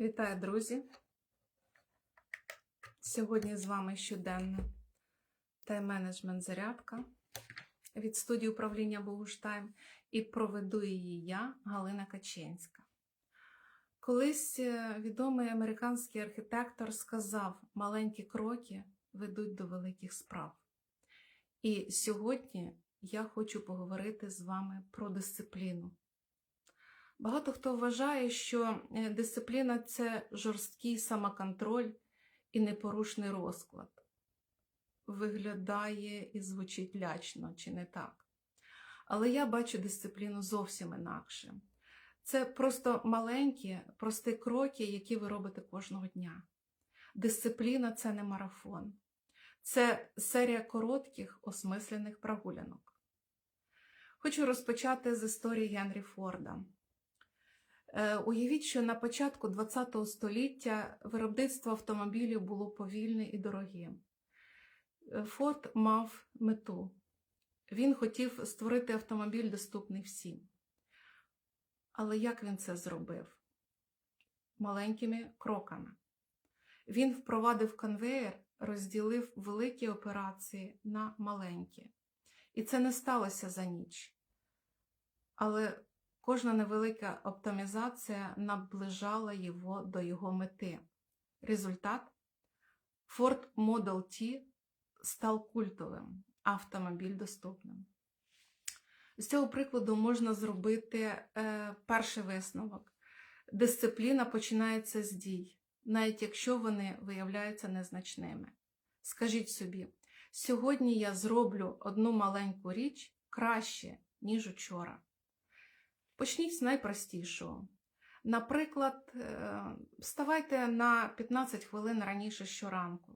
Вітаю, друзі! Сьогодні з вами щоденна тайм-менеджмент зарядка від студії управління Богуштайм і проведу її я, Галина Каченська. Колись е, відомий американський архітектор сказав: маленькі кроки ведуть до великих справ. І сьогодні я хочу поговорити з вами про дисципліну. Багато хто вважає, що е, дисципліна це жорсткий самоконтроль і непорушний розклад. Виглядає і звучить лячно, чи не так? Але я бачу дисципліну зовсім інакше. Це просто маленькі, прості кроки, які ви робите кожного дня. Дисципліна це не марафон, це серія коротких осмислених прогулянок. Хочу розпочати з історії Генрі Форда. Е, Уявіть, що на початку ХХ століття виробництво автомобілів було повільне і дорогим. Е, Форд мав мету. Він хотів створити автомобіль, доступний всім. Але як він це зробив? Маленькими кроками. Він впровадив конвеєр, розділив великі операції на маленькі. І це не сталося за ніч. Але Кожна невелика оптимізація наближала його до його мети. Результат Ford Model T став культовим, автомобіль доступним. З цього прикладу можна зробити е, перший висновок. Дисципліна починається з дій, навіть якщо вони виявляються незначними. Скажіть собі, сьогодні я зроблю одну маленьку річ краще, ніж учора. Почніть з найпростішого. Наприклад, е, вставайте на 15 хвилин раніше щоранку.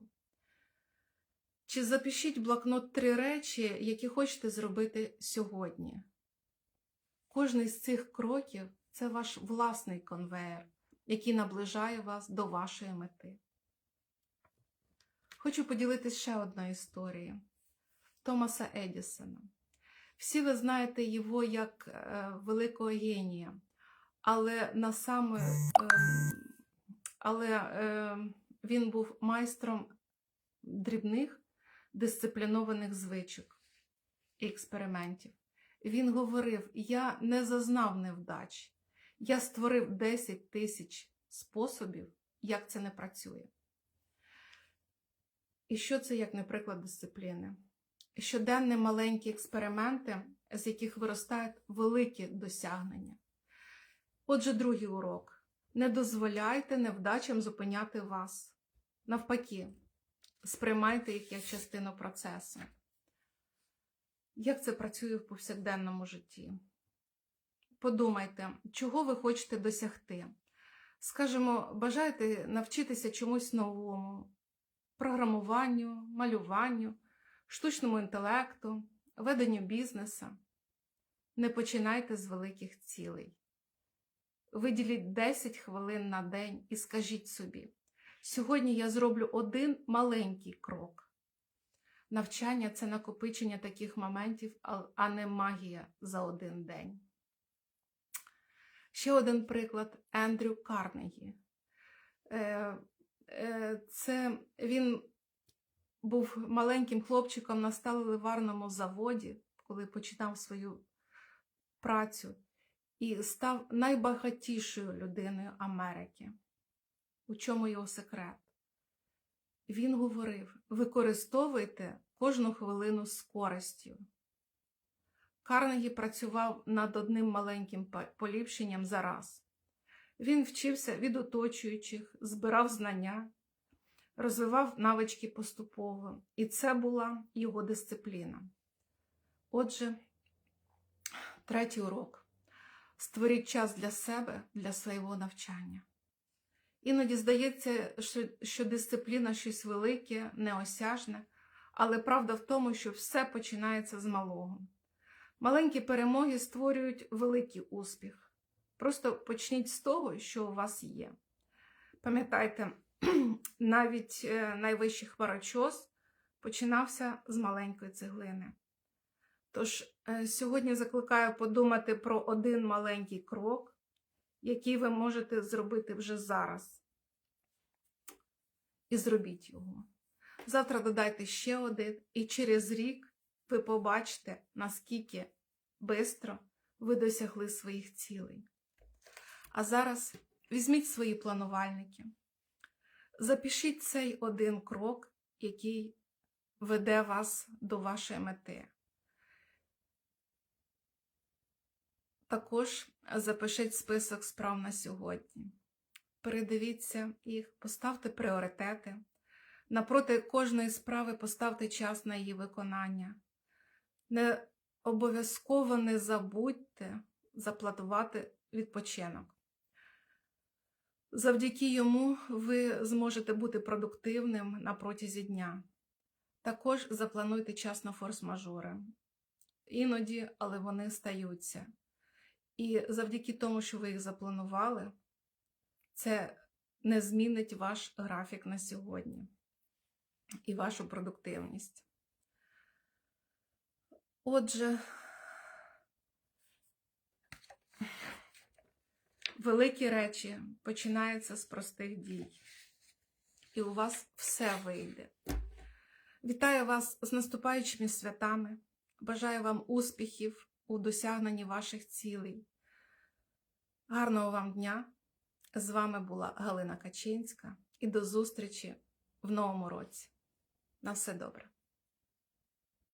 Чи запишіть блокнот три речі, які хочете зробити сьогодні. Кожний з цих кроків це ваш власний конвеєр, який наближає вас до вашої мети. Хочу поділитися ще одною історією Томаса Едісона. Всі ви знаєте його як е, великого генія, але на саме, е, але е, він був майстром дрібних дисциплінованих звичок і експериментів. Він говорив: Я не зазнав невдач, я створив 10 тисяч способів, як це не працює. І що це як не приклад дисципліни? Щоденні маленькі експерименти, з яких виростають великі досягнення. Отже, другий урок. Не дозволяйте невдачам зупиняти вас. Навпаки, сприймайте їх як частину процесу. Як це працює в повсякденному житті? Подумайте, чого ви хочете досягти. Скажімо, бажаєте навчитися чомусь новому, програмуванню, малюванню штучному інтелекту, веденню бізнесу. Не починайте з великих цілей. Виділіть 10 хвилин на день і скажіть собі: сьогодні я зроблю один маленький крок. Навчання це накопичення таких моментів, а не магія за один день. Ще один приклад Ендрю Карнегі. Е, е, це він був маленьким хлопчиком на сталеливарному заводі, коли починав свою працю, і став найбагатішою людиною Америки. У чому його секрет? Він говорив: використовуйте кожну хвилину з користю. Карнегі працював над одним маленьким поліпшенням за раз. Він вчився від оточуючих, збирав знання розвивав навички поступово, і це була його дисципліна. Отже, третій урок. Створіть час для себе, для свого навчання. Іноді здається, що, дисципліна щось велике, неосяжне, але правда в тому, що все починається з малого. Маленькі перемоги створюють великий успіх. Просто почніть з того, що у вас є. Пам'ятайте, навіть е, найвищий хмарочос починався з маленької цеглини. Тож, е, сьогодні закликаю подумати про один маленький крок який ви можете зробити вже зараз. І зробіть його. Завтра додайте ще один, і через рік ви побачите, наскільки швидко ви досягли своїх цілей. А зараз візьміть свої планувальники, запишіть цей один крок, який веде вас до вашої мети. Також запишіть список справ на сьогодні. Передивіться їх, поставте пріоритети. Напроти кожної справи поставте час на її виконання. Не обов'язково не забудьте заплатувати відпочинок. Завдяки йому ви зможете бути продуктивним на протязі дня. Також заплануйте час на форс-мажори. Іноді, але вони стаються. І завдяки тому, що ви їх запланували, це не змінить ваш графік на сьогодні і вашу продуктивність. Отже, великі речі починаються з простих дій, і у вас все вийде. Вітаю вас з наступаючими святами. Бажаю вам успіхів у досягненні ваших цілей. Гарного вам дня! З вами була Галина Качинська і до зустрічі в новому році. На все добре!